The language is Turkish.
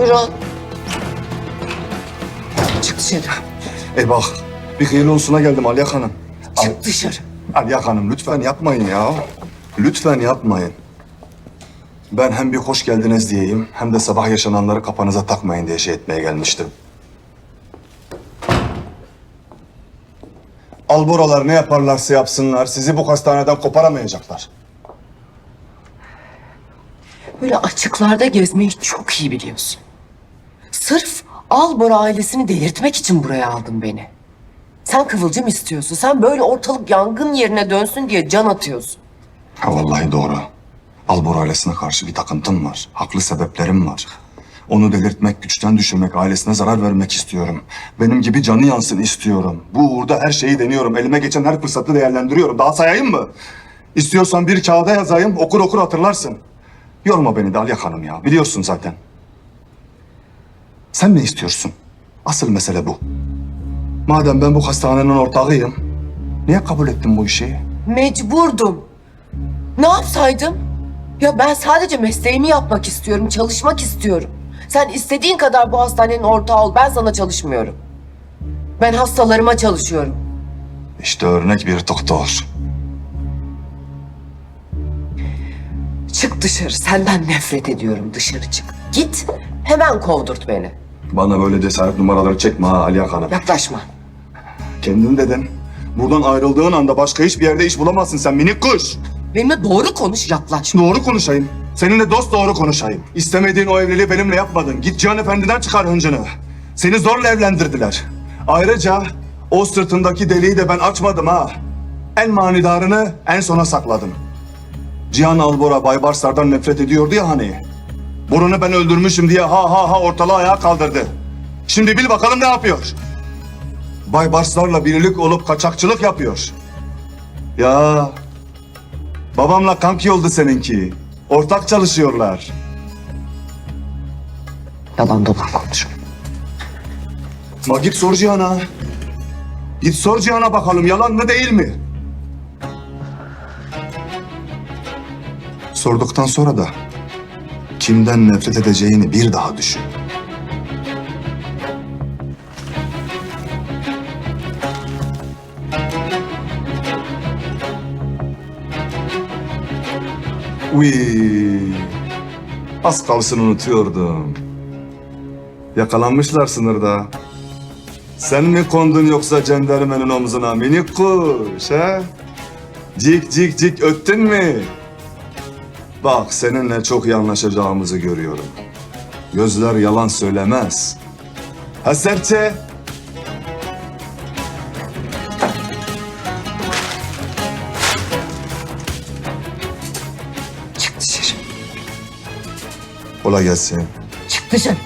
patron. Çık dışarı. E bak, bir hayırlı olsuna geldim Alyak Hanım. Al- Çık dışarı. Alyak Hanım lütfen yapmayın ya. Lütfen yapmayın. Ben hem bir hoş geldiniz diyeyim hem de sabah yaşananları kafanıza takmayın diye şey etmeye gelmiştim. Alboralar ne yaparlarsa yapsınlar sizi bu hastaneden koparamayacaklar. Böyle açıklarda gezmeyi çok iyi biliyorsun. Sırf Albora ailesini delirtmek için buraya aldın beni. Sen kıvılcım istiyorsun. Sen böyle ortalık yangın yerine dönsün diye can atıyorsun. Ha vallahi doğru. Albor ailesine karşı bir takıntım var. Haklı sebeplerim var. Onu delirtmek, güçten düşürmek, ailesine zarar vermek istiyorum. Benim gibi canı yansın istiyorum. Bu uğurda her şeyi deniyorum. Elime geçen her fırsatı değerlendiriyorum. Daha sayayım mı? İstiyorsan bir kağıda yazayım, okur okur hatırlarsın. Yorma beni de Alyak Hanım ya. Biliyorsun zaten. Sen ne istiyorsun? Asıl mesele bu. Madem ben bu hastanenin ortağıyım, niye kabul ettin bu işi? Mecburdum. Ne yapsaydım? Ya ben sadece mesleğimi yapmak istiyorum, çalışmak istiyorum. Sen istediğin kadar bu hastanenin ortağı ol. Ben sana çalışmıyorum. Ben hastalarıma çalışıyorum. İşte örnek bir doktor. Çık dışarı. Senden nefret ediyorum. Dışarı çık. Git. Hemen kovdurt beni. Bana böyle cesaret numaraları çekme ha Aliye Hanım. Yaklaşma. Kendin dedin. Buradan ayrıldığın anda başka hiçbir yerde iş bulamazsın sen minik kuş. Benimle doğru konuş, yaklaşma. Doğru konuşayım. Seninle dost doğru konuşayım. İstemediğin o evliliği benimle yapmadın. Git Cihan Efendi'den çıkar hıncını. Seni zorla evlendirdiler. Ayrıca o sırtındaki deliği de ben açmadım ha. En manidarını en sona sakladım. Cihan Albora Baybarslar'dan nefret ediyordu ya hani. Burunu ben öldürmüşüm diye ha ha ha ortalığı ayağa kaldırdı. Şimdi bil bakalım ne yapıyor. Baybarslarla birlik olup kaçakçılık yapıyor. Ya babamla kanki oldu seninki. Ortak çalışıyorlar. Yalan dolan konuş. Ma git sor Cihan'a. Git sor Cihan'a bakalım yalan mı değil mi? Sorduktan sonra da kimden nefret edeceğini bir daha düşün. Uy, az kalsın unutuyordum. Yakalanmışlar sınırda. Sen mi kondun yoksa cendermenin omzuna minik kuş ha? Cik cik cik öttün mü? Bak seninle çok iyi anlaşacağımızı görüyorum. Gözler yalan söylemez. Ha serçe? Çık dışarı. Kolay gelsin. Çık dışarı.